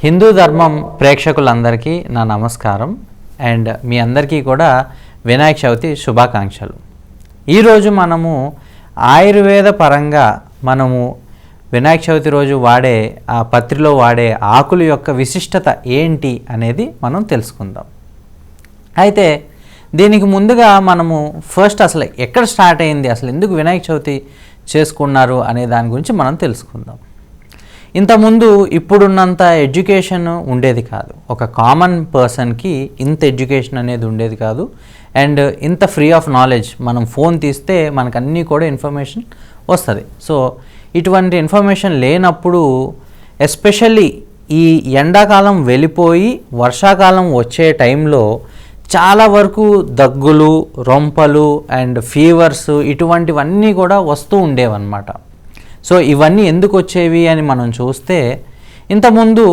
హిందూ ధర్మం ప్రేక్షకులందరికీ నా నమస్కారం. అండ్ మీ అందరికీ కూడా వినాయక చవితి శుభాకాంక్షలు. ఈరోజు మనము ఆయుర్వేద పరంగా మనము వినాయక చవితి రోజు వాడే ఆ పత్రిలో వాడే ఆకుల యొక్క విశిష్టత ఏంటి అనేది మనం తెలుసుకుందాం. అయితే దీనికి ముందుగా మనము ఫస్ట్ అసలు ఎక్కడ స్టార్ట్ అయింది అసలు ఎందుకు వినాయక చవితి చేసుకున్నారు అనే దాని గురించి మనం తెలుసుకుందాం. ఇంతకుముందు ఇప్పుడున్నంత ఎడ్యుకేషన్ ఉండేది కాదు. ఒక కామన్ పర్సన్కి ఇంత ఎడ్యుకేషన్ అనేది ఉండేది కాదు. అండ్ ఇంత ఫ్రీ ఆఫ్ నాలెడ్జ్ మనం ఫోన్ తీస్తే మనకు అన్నీ కూడా ఇన్ఫర్మేషన్ వస్తుంది. సో ఇటువంటి ఇన్ఫర్మేషన్ లేనప్పుడు ఎస్పెషల్లీ ఈ ఎండాకాలం వెళ్ళిపోయి వర్షాకాలం వచ్చే టైంలో చాలా వరకు దగ్గులు రొంపలు అండ్ ఫీవర్స్ ఇటువంటివన్నీ కూడా వస్తూ ఉండేవన్నమాట. సో ఇవన్నీ ఎందుకు వచ్చేవి అని మనం చూస్తే ఇంతకుముందు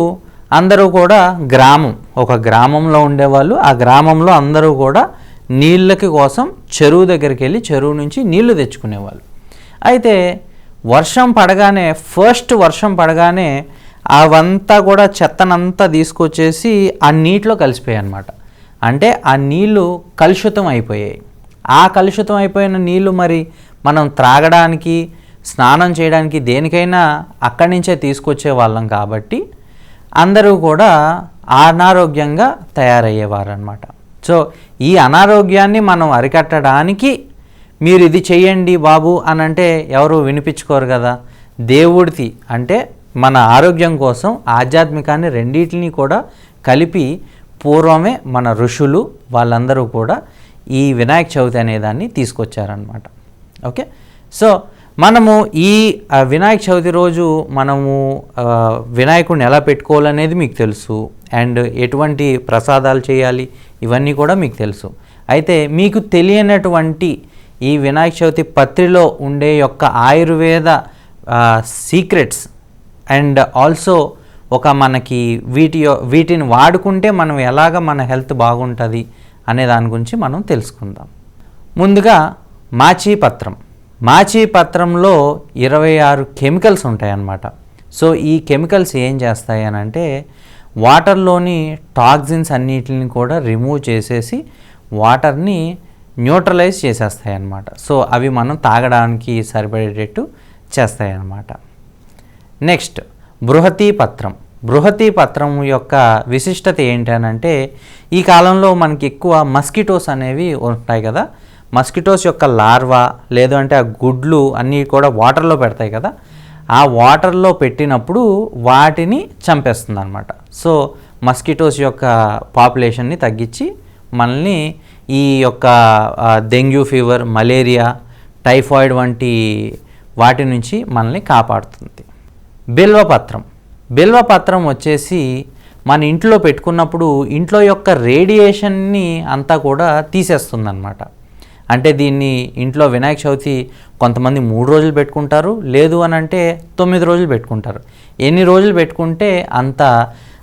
అందరూ కూడా గ్రామం ఒక గ్రామంలో ఉండేవాళ్ళు. ఆ గ్రామంలో అందరూ కూడా నీళ్ళకి కోసం చెరువు దగ్గరికి వెళ్ళి చెరువు నుంచి నీళ్ళు తెచ్చుకునేవాళ్ళు. అయితే వర్షం పడగానే ఫస్ట్ వర్షం పడగానే అవంతా కూడా చెత్తనంతా తీసుకొచ్చేసి ఆ నీటిలో కలిసిపోయాయి అన్నమాట. అంటే ఆ నీళ్ళు కలుషితం అయిపోయాయి. ఆ కలుషితం అయిపోయిన నీళ్ళు మరి మనం త్రాగడానికి స్నానం చేయడానికి దేనికైనా అక్కడి నుంచే తీసుకొచ్చే వాళ్ళం కాబట్టి అందరూ కూడా అనారోగ్యంగా తయారయ్యేవారనమాట సో ఈ అనారోగ్యాన్ని మనం అరికట్టడానికి మీరు ఇది చేయండి బాబు అని అంటే ఎవరు వినిపించుకోరు కదా. దేవుడిది అంటే మన ఆరోగ్యం కోసం ఆధ్యాత్మికాన్ని రెండింటిని కూడా కలిపి పూర్వమే మన ఋషులు వాళ్ళందరూ కూడా ఈ వినాయక చవితి అనేదాన్ని తీసుకొచ్చారనమాట ఓకే? సో మనము ఈ వినాయక చవితి రోజు మనము వినాయకుడిని ఎలా పెట్టుకోవాలనేది మీకు తెలుసు. అండ్ ఎటువంటి ప్రసాదాలు చేయాలి ఇవన్నీ కూడా మీకు తెలుసు. అయితే మీకు తెలియనటువంటి ఈ వినాయక చవితి పత్రిలో ఉండే యొక్క ఆయుర్వేద సీక్రెట్స్ అండ్ ఆల్సో ఒక మనకి వీటి వీటిని వాడుకుంటే మనం ఎలాగ మన హెల్త్ బాగుంటుంది అనే దాని గురించి మనం తెలుసుకుందాం. ముందుగా మాచీ పత్రం. మాచీ పత్రంలో ఇరవై ఆరు కెమికల్స్ ఉంటాయన్నమాట. సో ఈ కెమికల్స్ ఏం చేస్తాయి అని అంటే వాటర్లోని టాక్సిన్స్ అన్నిటిని కూడా రిమూవ్ చేసేసి వాటర్ని న్యూట్రలైజ్ చేసేస్తాయి అన్నమాట సో అవి మనం తాగడానికి సరిపడేటట్టు చేస్తాయి అన్నమాట నెక్స్ట్ బృహతీ పత్రం. బృహతీ పత్రం యొక్క విశిష్టత ఏంటనంటే ఈ కాలంలో మనకి ఎక్కువ మస్కిటోస్ అనేవి ఉంటాయి కదా మస్కిటోస్ యొక్క లార్వా లేదు అంటే ఆ గుడ్లు అన్నీ కూడా వాటర్లో పెడతాయి కదా ఆ వాటర్లో పెట్టినప్పుడు వాటిని చంపేస్తుంది అనమాట సో మస్కిటోస్ యొక్క పాపులేషన్ని తగ్గించి మనల్ని ఈ యొక్క డెంగ్యూ ఫీవర్ మలేరియా టైఫాయిడ్ వంటి వాటి నుంచి మనల్ని కాపాడుతుంది. బిల్వపత్రం. బిల్వపత్రం వచ్చేసి మన ఇంట్లో పెట్టుకున్నప్పుడు ఇంట్లో యొక్క రేడియేషన్ని అంతా కూడా తీసేస్తుంది అనమాట అంటే దీన్ని ఇంట్లో వినాయక చవితి కొంతమంది మూడు రోజులు పెట్టుకుంటారు లేదు అని అంటే తొమ్మిది రోజులు పెట్టుకుంటారు. ఎన్ని రోజులు పెట్టుకుంటే అంత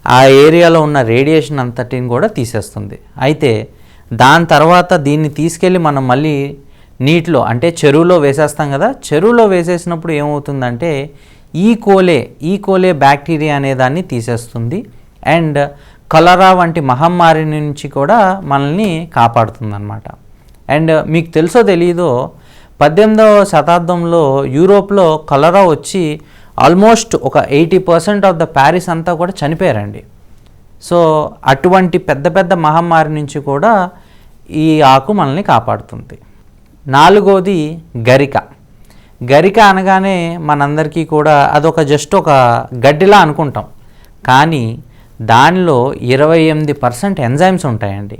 ఆ ఏరియాలో ఉన్న రేడియేషన్ అంతటిని కూడా తీసేస్తుంది. అయితే దాని తర్వాత దీన్ని తీసుకెళ్ళి మనం మళ్ళీ నీటిలో అంటే చెరువులో వేసేస్తాం కదా చెరువులో వేసేసినప్పుడు ఏమవుతుందంటే ఈ కోలే ఈ కోలే బ్యాక్టీరియా అనే దాన్ని తీసేస్తుంది అండ్ కలరా వంటి మహమ్మారి నుంచి కూడా మనల్ని కాపాడుతుంది అన్నమాట అండ్ uh, మీకు తెలుసో తెలియదో పద్దెనిమిదవ శతాబ్దంలో యూరోప్లో కలరా వచ్చి ఆల్మోస్ట్ ఒక eighty percent of the Paris అంతా కూడా చనిపోయారండి. సో అటువంటి పెద్ద పెద్ద మహమ్మారి నుంచి కూడా ఈ ఆకు మనల్ని కాపాడుతుంది. నాలుగోది గరిక. గరిక అనగానే మనందరికీ కూడా అదొక జస్ట్ ఒక గడ్డిలా అనుకుంటాం. కానీ దానిలో ఇరవై ఎనిమిది పర్సెంట్ ఎంజైమ్స్ ఉంటాయండి.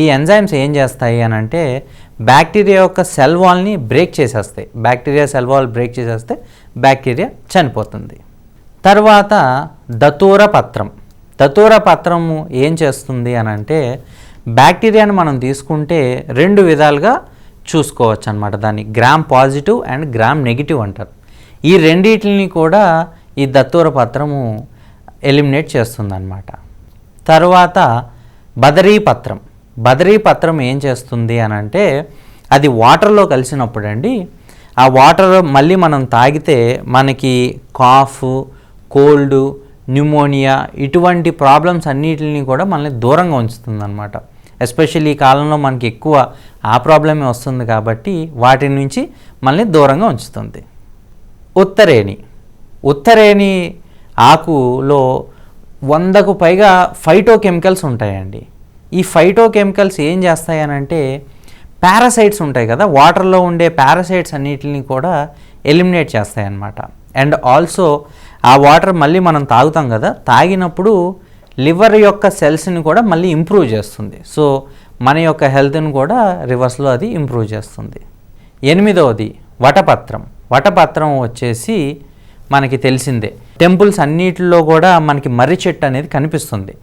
ఈ ఎంజైమ్స్ ఏం చేస్తాయి అని అంటే బ్యాక్టీరియా యొక్క సెల్ వాల్ని బ్రేక్ చేసేస్తాయి. బ్యాక్టీరియా సెల్ వాల్ బ్రేక్ చేసేస్తే బ్యాక్టీరియా చనిపోతుంది. తర్వాత దతూర పత్రం. దతూర పత్రము ఏం చేస్తుంది అని అంటే బ్యాక్టీరియాని మనం తీసుకుంటే రెండు విధాలుగా చూసుకోవచ్చు అనమాట దాన్ని. Gram positive and gram negative అంటారు. ఈ రెండింటిని కూడా ఈ దత్తూర పత్రము ఎలిమినేట్ చేస్తుంది తర్వాత బదరీ పత్రం. బదరీ పత్రం ఏం చేస్తుంది అని అంటే అది వాటర్లో కలిసినప్పుడు అండి ఆ వాటర్ మళ్ళీ మనం తాగితే మనకి కాఫ్ కోల్డ్ న్యూమోనియా ఇటువంటి ప్రాబ్లమ్స్ అన్నిటిని కూడా మనల్ని దూరంగా ఉంచుతుంది అనమాట ఎస్పెషల్లీ ఈ కాలంలో మనకి ఎక్కువ ఆ ప్రాబ్లమే వస్తుంది కాబట్టి వాటి నుంచి మనల్ని దూరంగా ఉంచుతుంది. ఉత్తరేణి. ఉత్తరేణి ఆకులో వందకు పైగా ఫైటో కెమికల్స్ ఉంటాయండి. ఈ ఫైటోకెమికల్స్ ఏం చేస్తాయనంటే పారాసైట్స్ ఉంటాయి కదా వాటర్లో ఉండే పారాసైట్స్ అన్నిటిని కూడా ఎలిమినేట్ చేస్తాయన్నమాట. అండ్ ఆల్సో ఆ వాటర్ మళ్ళీ మనం తాగుతాం కదా తాగినప్పుడు లివర్ యొక్క సెల్స్ని కూడా మళ్ళీ ఇంప్రూవ్ చేస్తుంది. సో మన యొక్క హెల్త్ని కూడా రివర్స్లో అది ఇంప్రూవ్ చేస్తుంది. ఎనిమిదవది వటపత్రం. వటపత్రం వచ్చేసి మనకి తెలిసిందే. టెంపుల్స్ అన్నిటిలో కూడా మనకి మర్రి చెట్టు అనేది కనిపిస్తుంది.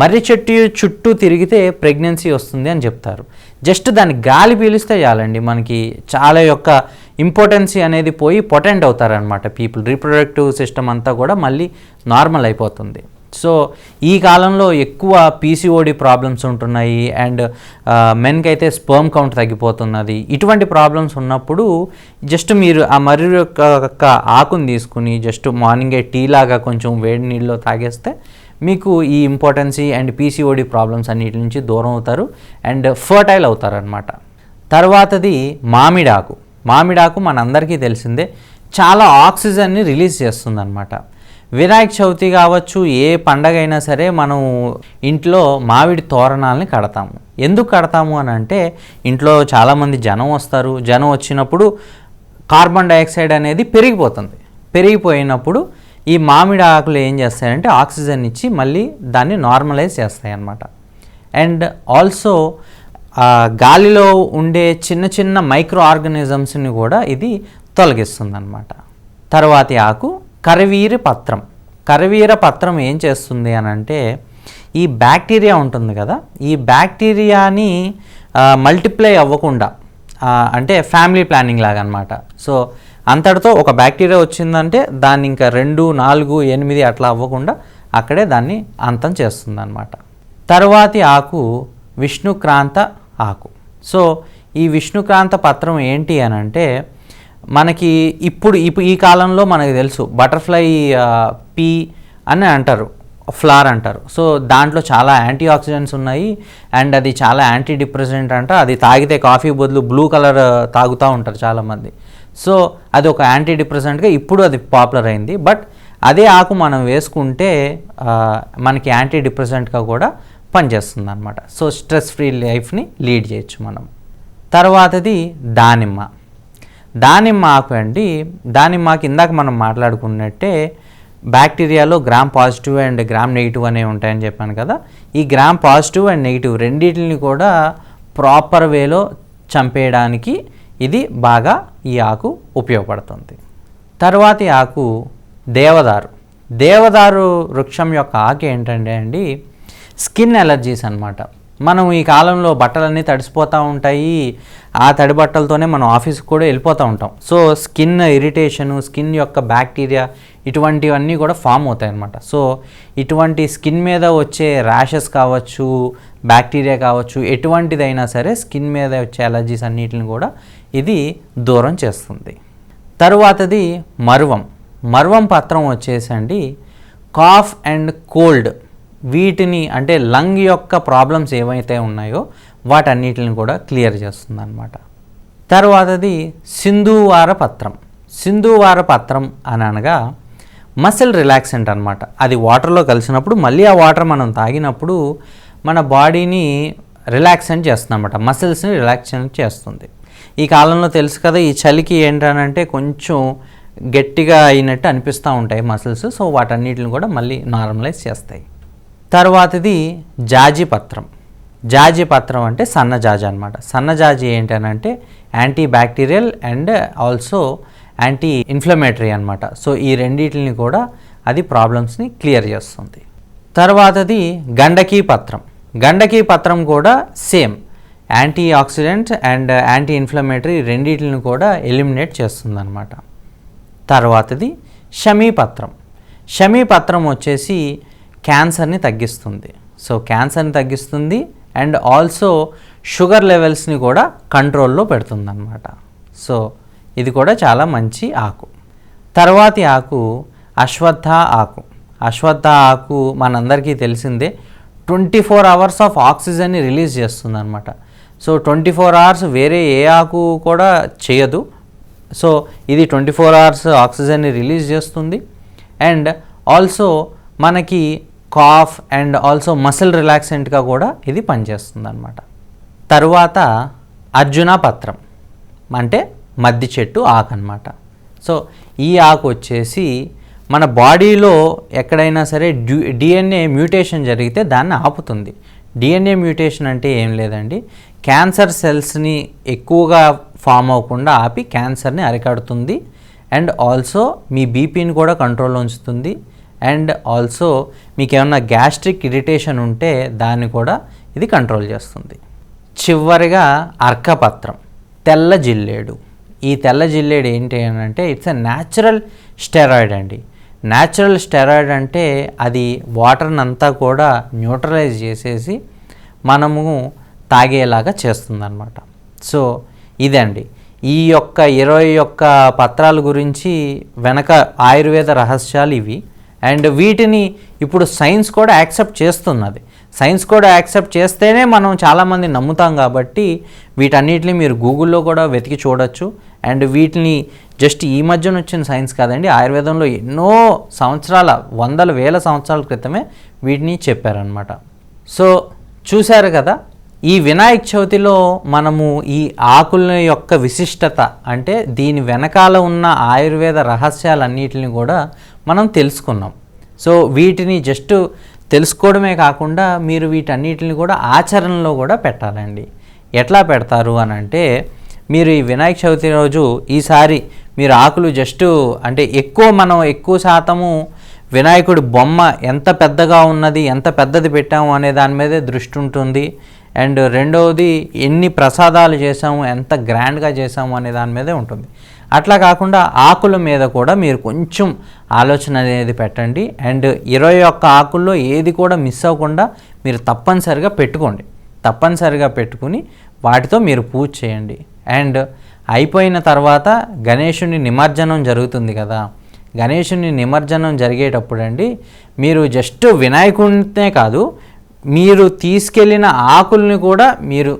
మర్రి చెట్టు చుట్టూ తిరిగితే ప్రెగ్నెన్సీ వస్తుంది అని చెప్తారు. జస్ట్ దాన్ని గాలి పీలిస్తే చాలండి. మనకి చాలా యొక్క ఇంపార్టెన్సీ అనేది పోయి పొటెంట్ అవుతారనమాట పీపుల్ రీప్రొడక్టివ్ సిస్టమ్ అంతా కూడా మళ్ళీ నార్మల్ అయిపోతుంది. సో ఈ కాలంలో ఎక్కువ పీసీఓడి ప్రాబ్లమ్స్ ఉంటున్నాయి. అండ్ మెన్కి అయితే స్పర్మ్ కౌంట్ తగ్గిపోతున్నది. ఇటువంటి ప్రాబ్లమ్స్ ఉన్నప్పుడు జస్ట్ మీరు ఆ మర్రి యొక్క ఆకుని తీసుకుని జస్ట్ మార్నింగే టీ లాగా కొంచెం వేడి నీళ్ళలో తాగేస్తే మీకు ఈ ఇంపార్టెన్సీ అండ్ పీసీఓడి ప్రాబ్లమ్స్ అన్నిటి నుంచి దూరం అవుతారు అండ్ ఫర్టైల్ అవుతారు అనమాట తర్వాతది మామిడాకు. మామిడాకు మనందరికీ తెలిసిందే చాలా ఆక్సిజన్ని రిలీజ్ చేస్తుంది వినాయక చవితి కావచ్చు ఏ పండగ అయినా సరే మనం ఇంట్లో మామిడి తోరణాలని కడతాము. ఎందుకు కడతాము అని అంటే ఇంట్లో చాలామంది జనం వస్తారు. జనం వచ్చినప్పుడు కార్బన్ డైఆక్సైడ్ అనేది పెరిగిపోతుంది. పెరిగిపోయినప్పుడు ఈ మామిడి ఆకులు ఏం చేస్తాయంటే ఆక్సిజన్ ఇచ్చి మళ్ళీ దాన్ని నార్మలైజ్ చేస్తాయి అన్నమాట అండ్ ఆల్సో గాలిలో ఉండే చిన్న చిన్న మైక్రో ఆర్గనిజమ్స్ని కూడా ఇది తొలగిస్తుంది అనమాట తర్వాతి ఆకు కరవీర పత్రం. కరవీర పత్రం ఏం చేస్తుంది అని అంటే ఈ బ్యాక్టీరియా ఉంటుంది కదా ఈ బ్యాక్టీరియాని మల్టిప్లై అవ్వకుండా అంటే ఫ్యామిలీ ప్లానింగ్ లాగా అనమాట సో అంతటితో ఒక బ్యాక్టీరియా వచ్చిందంటే దాన్ని ఇంకా రెండు నాలుగు ఎనిమిది అట్లా అవ్వకుండా అక్కడే దాన్ని అంతం చేస్తుంది అనమాట తర్వాతి ఆకు విష్ణుక్రాంత ఆకు. సో ఈ విష్ణుక్రాంత పత్రం ఏంటి అని అంటే మనకి ఇప్పుడు ఇప్పుడు ఈ కాలంలో మనకు తెలుసు బటర్ఫ్లై పీ అని అంటారు ఫ్లార్ అంటారు. సో దాంట్లో చాలా యాంటీ ఆక్సిడెంట్స్ ఉన్నాయి అండ్ అది చాలా యాంటీ డిప్రెసెంట్ అంట అది తాగితే కాఫీ బదులు బ్లూ కలర్ తాగుతూ ఉంటారు చాలామంది. సో అది ఒక యాంటీ డిప్రెసెంట్గా ఇప్పుడు అది పాపులర్ అయింది. బట్ అదే ఆకు మనం వేసుకుంటే మనకి యాంటీ డిప్రెసెంట్గా కూడా పనిచేస్తుంది అనమాట సో స్ట్రెస్ ఫ్రీ లైఫ్ని లీడ్ చేయొచ్చు మనం. తర్వాతది దానిమ్మ. దానిమ్మ ఆకు అండి దానిమ్మకి ఇందాక మనం మాట్లాడుకున్నట్టే బ్యాక్టీరియాలో gram positive and gram negative అనేవి ఉంటాయని చెప్పాను కదా. ఈ గ్రామ్ పాజిటివ్ అండ్ నెగిటివ్ రెండింటిని కూడా ప్రాపర్ వేలో చంపేయడానికి ఇది బాగా ఈ ఆకు ఉపయోగపడుతుంది. తర్వాతి ఆకు దేవదారు. దేవదారు వృక్షం యొక్క ఆకు ఏంటంటే అండి స్కిన్ ఎలర్జీస్ అనమాట మనం ఈ కాలంలో బట్టలన్నీ తడిసిపోతూ ఉంటాయి. ఆ తడి బట్టలతోనే మనం ఆఫీస్కి కూడా వెళ్ళిపోతూ ఉంటాం. సో స్కిన్ ఇరిటేషను స్కిన్ యొక్క బ్యాక్టీరియా ఇటువంటివన్నీ కూడా ఫామ్ అవుతాయి అన్నమాట. సో ఇటువంటి స్కిన్ మీద వచ్చే ర్యాషెస్ కావచ్చు బ్యాక్టీరియా కావచ్చు ఎటువంటిదైనా సరే స్కిన్ మీద వచ్చే అలర్జీస్ అన్నిటిని కూడా ఇది దూరం చేస్తుంది. తరువాతది మరువం. మరువం పత్రం వచ్చేసండి కాఫ్ అండ్ కోల్డ్ వీటిని అంటే లంగ్ యొక్క ప్రాబ్లమ్స్ ఏవైతే ఉన్నాయో వాటన్నిటిని కూడా క్లియర్ చేస్తుంది అనమాట తర్వాతది సింధువార పత్రం. సింధువార పత్రం అని అనగా మసిల్ రిలాక్సెంట్ అనమాట అది వాటర్లో కలిసినప్పుడు మళ్ళీ ఆ వాటర్ మనం తాగినప్పుడు మన బాడీని రిలాక్సెంట్ చేస్తుంది అనమాట మసిల్స్ని రిలాక్సెంట్ చేస్తుంది. ఈ కాలంలో తెలుసు కదా ఈ చలికి ఏంటనంటే కొంచెం గట్టిగా అయినట్టు అనిపిస్తూ ఉంటాయి మసిల్స్ సో వాటన్నిటిని కూడా మళ్ళీ నార్మలైజ్ చేస్తాయి. తర్వాతది జాజి పత్రం. జాజి పత్రం అంటే సన్నజాజి అనమాట సన్నజాజి ఏంటనంటే anti bacterial and also anti inflammatory అనమాట సో ఈ రెండింటిని కూడా అది ప్రాబ్లమ్స్ని క్లియర్ చేస్తుంది. తర్వాతది గండకీ పత్రం. గండకీ పత్రం కూడా same antioxidants and anti inflammatory రెండింటిని కూడా ఎలిమినేట్ చేస్తుందన్నమాట. తర్వాతది షమీపత్రం. షమీపత్రం వచ్చేసి క్యాన్సర్ని తగ్గిస్తుంది. సో క్యాన్సర్ని తగ్గిస్తుంది అండ్ ఆల్సో షుగర్ లెవెల్స్ని కూడా కంట్రోల్లో పెడుతుందన్నమాట. సో ఇది కూడా చాలా మంచి ఆకు. తర్వాతి ఆకు అశ్వత్థ ఆకు. అశ్వత్థ ఆకు మనందరికీ తెలిసిందే ట్వంటీ ఫోర్ అవర్స్ ఆఫ్ ఆక్సిజన్ని రిలీజ్ చేస్తుంది అనమాట సో ట్వంటీ ఫోర్ అవర్స్ వేరే ఏ ఆకు కూడా చేయదు. సో ఇది ట్వంటీ ఫోర్ అవర్స్ ఆక్సిజన్ని రిలీజ్ చేస్తుంది. అండ్ ఆల్సో మనకి కాఫ్ అండ్ ఆల్సో మసిల్ రిలాక్సెంట్గా కూడా ఇది పనిచేస్తుంది అనమాట తరువాత అర్జున పత్రం అంటే మద్ది చెట్టు ఆకు అనమాట సో ఈ ఆకు వచ్చేసి మన బాడీలో ఎక్కడైనా సరే డిఎన్ఏ మ్యూటేషన్ జరిగితే దాన్ని ఆపుతుంది. డిఎన్ఏ మ్యూటేషన్ అంటే ఏం లేదండి. క్యాన్సర్ సెల్స్ని ఎక్కువగా ఫామ్ అవ్వకుండా ఆపి క్యాన్సర్ని అరికడుతుంది. అండ్ ఆల్సో మీ బీపీని కూడా కంట్రోల్లో ఉంచుతుంది. అండ్ ఆల్సో మీకు ఏమన్నా గ్యాస్ట్రిక్ ఇరిటేషన్ ఉంటే దాన్ని కూడా ఇది కంట్రోల్ చేస్తుంది. చివరిగా అర్కపత్రం తెల్ల జిల్లేడు. ఈ తెల్ల జిల్లేడు ఏంటి అని అంటే ఇట్స్ ఎ న్యాచురల్ స్టెరాయిడ్ అండి. న్యాచురల్ స్టెరాయిడ్ అంటే అది వాటర్ని అంతా కూడా న్యూట్రలైజ్ చేసేసి మనము తాగేలాగా చేస్తుందన్నమాట. సో ఇదండి. ఈ యొక్క ఇరవై యొక్క పత్రాల గురించి వెనక ఆయుర్వేద రహస్యాలు ఇవి. అండ్ వీటిని ఇప్పుడు సైన్స్ కూడా యాక్సెప్ట్ చేస్తున్నది. సైన్స్ కూడా యాక్సెప్ట్ చేస్తేనే మనం చాలామంది నమ్ముతాం కాబట్టి వీటన్నిటిని మీరు గూగుల్లో కూడా వెతికి చూడొచ్చు. అండ్ వీటిని జస్ట్ ఈ మధ్యన వచ్చిన సైన్స్ కాదండి ఆయుర్వేదంలో ఎన్నో సంవత్సరాల వందల వేల సంవత్సరాల క్రితమే వీటిని చెప్పారనమాట సో చూశారు కదా ఈ వినాయక చవితిలో మనము ఈ ఆకుల యొక్క విశిష్టత అంటే దీని వెనకాల ఉన్న ఆయుర్వేద రహస్యాలన్నిటిని కూడా మనం తెలుసుకున్నాం. సో వీటిని జస్ట్ తెలుసుకోవడమే కాకుండా మీరు వీటన్నిటిని కూడా ఆచరణలో కూడా పెట్టాలండి. ఎట్లా పెడతారు అని అంటే మీరు ఈ వినాయక చవితి రోజు ఈసారి మీరు ఆకులు జస్ట్ అంటే ఎక్కువ మనం ఎక్కువ శాతము వినాయకుడి బొమ్మ ఎంత పెద్దగా ఉన్నది ఎంత పెద్దది పెట్టాము అనే దాని మీదే దృష్టి ఉంటుంది. అండ్ రెండవది ఎన్ని ప్రసాదాలు చేసాము ఎంత గ్రాండ్గా చేసాము అనే దాని మీదే ఉంటుంది. అట్లా కాకుండా ఆకుల మీద కూడా మీరు కొంచెం ఆలోచన అనేది పెట్టండి. అండ్ ఇరవై ఒక్క ఆకుల్లో ఏది కూడా మిస్ అవ్వకుండా మీరు తప్పనిసరిగా పెట్టుకోండి. తప్పనిసరిగా పెట్టుకుని వాటితో మీరు పూజ చేయండి. అండ్ అయిపోయిన తర్వాత గణేషుని నిమజ్జనం జరుగుతుంది కదా. గణేషుని నిమజ్జనం జరిగేటప్పుడు అండి మీరు జస్ట్ వినాయకుడినే కాదు మీరు తీసుకెళ్ళిన ఆకుల్ని కూడా మీరు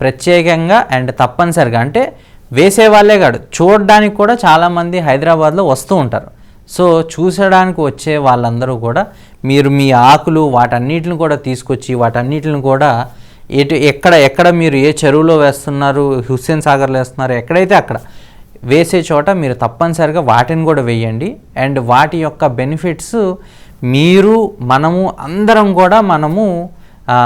ప్రత్యేకంగా అండ్ తప్పనిసరిగా అంటే వేసేవాళ్ళే కాదు చూడడానికి కూడా చాలామంది హైదరాబాద్లో వస్తూ ఉంటారు. సో చూసడానికి వచ్చే వాళ్ళందరూ కూడా మీరు మీ ఆకులు వాటన్నిటిని కూడా తీసుకొచ్చి వాటన్నిటిని కూడా ఎటు ఎక్కడ ఎక్కడ మీరు ఏ చెరువులో వేస్తున్నారు హుస్సేన్ సాగర్లో వేస్తున్నారు ఎక్కడైతే అక్కడ వేసే చోట మీరు తప్పనిసరిగా వాటిని కూడా వేయండి. అండ్ వాటి యొక్క బెనిఫిట్స్ మీరు మనము అందరం కూడా మనము ఆ,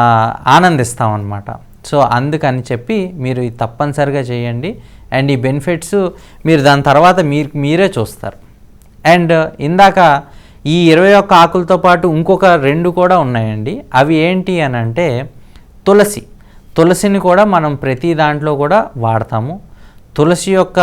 ఆనందిస్తామన్నమాట. సో అందుకని చెప్పి మీరు ఇది తప్పనిసరిగా చేయండి. అండ్ ఈ బెనిఫిట్స్ మీరు దాని తర్వాత మీరు మీరే చూస్తారు. అండ్ ఇందాక ఈ ఇరవై ఒక్క ఆకులతో పాటు ఇంకొక రెండు కూడా ఉన్నాయండి. అవి ఏంటి అని అంటే తులసి. తులసిని కూడా మనం ప్రతి దాంట్లో కూడా వాడతాము. తులసి యొక్క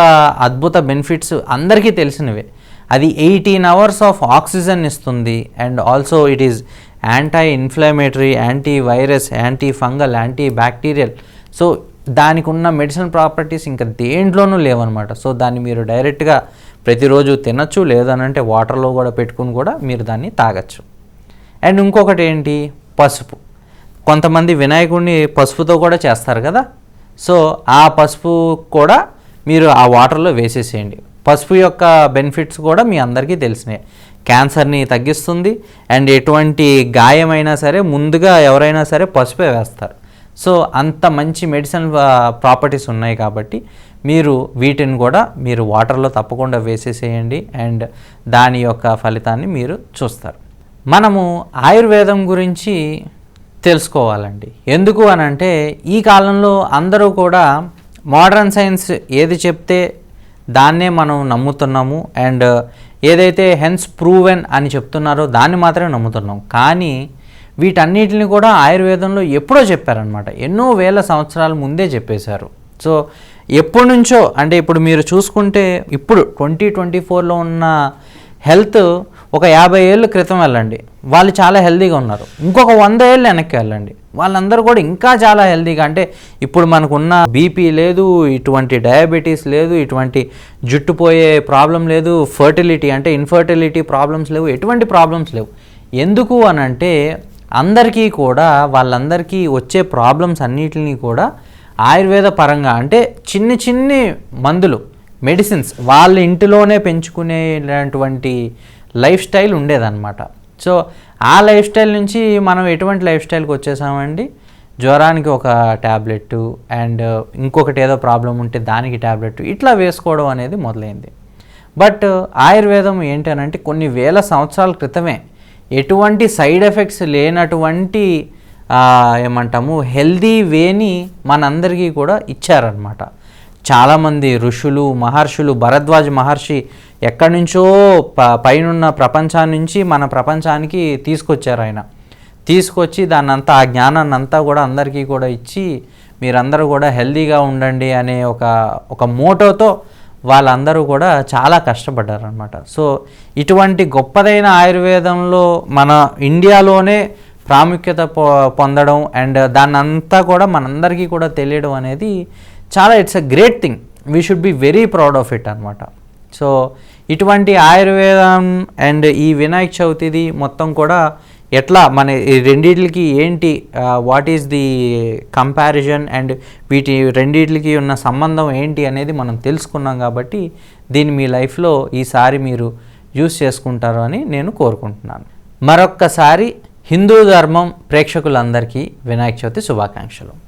అద్భుత బెనిఫిట్స్ అందరికీ తెలిసినవే. అది ఎయిటీన్ అవర్స్ ఆఫ్ ఆక్సిజన్ ఇస్తుంది and also it is anti inflammatory anti virus anti fungal anti bacterial so దానికి ఉన్న మెడిసిన్ ప్రాపర్టీస్ ఇంకా దేంట్లోనూ లేవన్నమాట. సో దాన్ని మీరు డైరెక్ట్గా ప్రతిరోజు తినచ్చు లేదనంటే వాటర్లో కూడా పెట్టుకుని కూడా మీరు దాన్ని తాగొచ్చు. అండ్ ఇంకొకటి ఏంటి పసుపు. కొంతమంది వినాయకుడిని పసుపుతో కూడా చేస్తారు కదా? సో ఆ పసుపు కూడా మీరు ఆ వాటర్లో వేసేసేయండి. పసుపు యొక్క బెనిఫిట్స్ కూడా మీ అందరికీ తెలిసినాయి. క్యాన్సర్ని తగ్గిస్తుంది అండ్ ఎటువంటి గాయమైనా సరే ముందుగా ఎవరైనా సరే పసుపే వేస్తారు. సో అంత మంచి మెడిసిన్ ప్రాపర్టీస్ ఉన్నాయి కాబట్టి మీరు వీటిని కూడా మీరు వాటర్లో తప్పకుండా వేసేసేయండి అండ్ దాని యొక్క ఫలితాన్ని మీరు చూస్తారు. మనము ఆయుర్వేదం గురించి తెలుసుకోవాలండి. ఎందుకు అని అంటే ఈ కాలంలో అందరూ కూడా మోడర్న్ సైన్స్ ఏది చెప్తే దాన్నే మనం నమ్ముతున్నాము. అండ్ ఏదైతే హెన్స్ ప్రూవెన్ అని చెప్తున్నారో దాన్ని మాత్రమే నమ్ముతున్నాం. కానీ వీటన్నిటిని కూడా ఆయుర్వేదంలో ఎప్పుడో చెప్పారనమాట ఎన్నో వేల సంవత్సరాల ముందే చెప్పేశారు. సో ఎప్పటి నుంచో అంటే ఇప్పుడు మీరు చూసుకుంటే ఇప్పుడు ట్వంటీ ట్వంటీ ఫోర్లో ఉన్న హెల్త్ ఒక యాభై ఏళ్ళ క్రితం వెళ్ళండి. వాళ్ళు చాలా హెల్దీగా ఉన్నారు. ఇంకొక వంద ఏళ్ళు వెనక్కి వెళ్ళండి. వాళ్ళందరూ కూడా ఇంకా చాలా హెల్దీగా అంటే ఇప్పుడు మనకున్న బీపీ లేదు ఇటువంటి డయాబెటీస్ లేదు ఇటువంటి జుట్టుపోయే ప్రాబ్లం లేదు ఫర్టిలిటీ అంటే ఇన్ఫర్టిలిటీ ప్రాబ్లమ్స్ లేవు ఎటువంటి ప్రాబ్లమ్స్ లేవు. ఎందుకు అని అంటే అందరికీ కూడా వాళ్ళందరికీ వచ్చే ప్రాబ్లమ్స్ అన్నిటిని కూడా ఆయుర్వేద పరంగా అంటే చిన్ని చిన్ని మందులు మెడిసిన్స్ వాళ్ళ ఇంటిలోనే పెంచుకునేటువంటి లైఫ్ స్టైల్ ఉండేదన్నమాట. సో ఆ లైఫ్ స్టైల్ నుంచి మనం ఎటువంటి లైఫ్ స్టైల్కి వచ్చేసామండి? జ్వరానికి ఒక ట్యాబ్లెట్ అండ్ ఇంకొకటి ఏదో ప్రాబ్లం ఉంటే దానికి ట్యాబ్లెట్ ఇట్లా వేసుకోవడం అనేది మొదలైంది. బట్ ఆయుర్వేదం ఏంటి అని అంటే కొన్ని వేల సంవత్సరాల క్రితమే ఎటువంటి సైడ్ ఎఫెక్ట్స్ లేనటువంటి ఏమంటాము హెల్దీ వేని మనందరికీ కూడా ఇచ్చారనమాట చాలామంది ఋషులు మహర్షులు భరద్వాజ్ మహర్షి ఎక్కడి నుంచో ప పైనున్న ప్రపంచాన్ని నుంచి మన ప్రపంచానికి తీసుకొచ్చారు ఆయన. తీసుకొచ్చి దాన్ని అంతా ఆ జ్ఞానాన్ని అంతా కూడా అందరికీ కూడా ఇచ్చి మీరందరూ కూడా హెల్దీగా ఉండండి అనే ఒక ఒక మోటోతో వాళ్ళందరూ కూడా చాలా కష్టపడ్డారనమాట సో ఇటువంటి గొప్పదైన ఆయుర్వేదంలో మన ఇండియాలోనే ప్రాముఖ్యత పొ- పొందడం అండ్ దాన్నంతా కూడా మనందరికీ కూడా తెలియడం అనేది చాలా it's a great thing we should be very proud of it అనమాట సో ఇటువంటి ఆయుర్వేదం అండ్ ఈ వినాయక చవితిది మొత్తం కూడా ఎట్లా మన ఈ ఏంటి what is the comparison and వీటి రెండిటికి ఉన్న సంబంధం ఏంటి అనేది మనం తెలుసుకున్నాం కాబట్టి దీన్ని మీ లైఫ్లో ఈసారి మీరు యూస్ చేసుకుంటారు అని నేను కోరుకుంటున్నాను. మరొక్కసారి హిందూ ధర్మం ప్రేక్షకులందరికీ వినాయక చవితి శుభాకాంక్షలు.